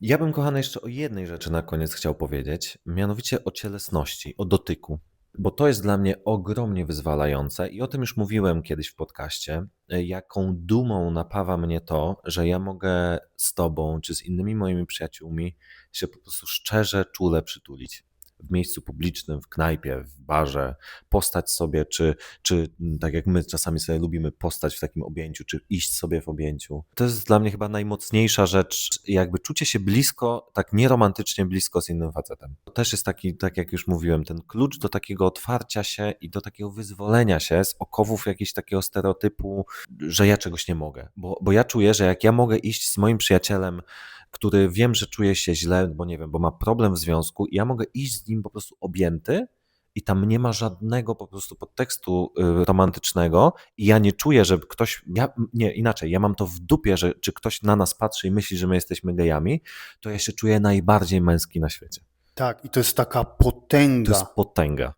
Ja bym, kochany, jeszcze o jednej rzeczy na koniec chciał powiedzieć, mianowicie o cielesności, o dotyku, bo to jest dla mnie ogromnie wyzwalające i o tym już mówiłem kiedyś w podcaście, y, jaką dumą napawa mnie to, że ja mogę z tobą czy z innymi moimi przyjaciółmi się po prostu szczerze, czule przytulić w miejscu publicznym, w knajpie, w barze, postać sobie, czy, czy mm, tak jak my czasami sobie lubimy postać w takim objęciu, czy iść sobie w objęciu. To jest dla mnie chyba najmocniejsza rzecz, jakby czucie się blisko, tak nieromantycznie blisko z innym facetem. To też jest taki, tak jak już mówiłem, ten klucz do takiego otwarcia się i do takiego wyzwolenia się z okowów jakiegoś takiego stereotypu, że ja czegoś nie mogę. Bo, bo ja czuję, że jak ja mogę iść z moim przyjacielem, który wiem, że czuje się źle, bo nie wiem, bo ma problem w związku, i ja mogę iść z nim po prostu objęty i tam nie ma żadnego po prostu podtekstu y, romantycznego i ja nie czuję, że ktoś, ja, nie, inaczej, ja mam to w dupie, że czy ktoś na nas patrzy i myśli, że my jesteśmy gejami, to ja się czuję najbardziej męski na świecie. Tak, i to jest taka To potęga. jest potęga.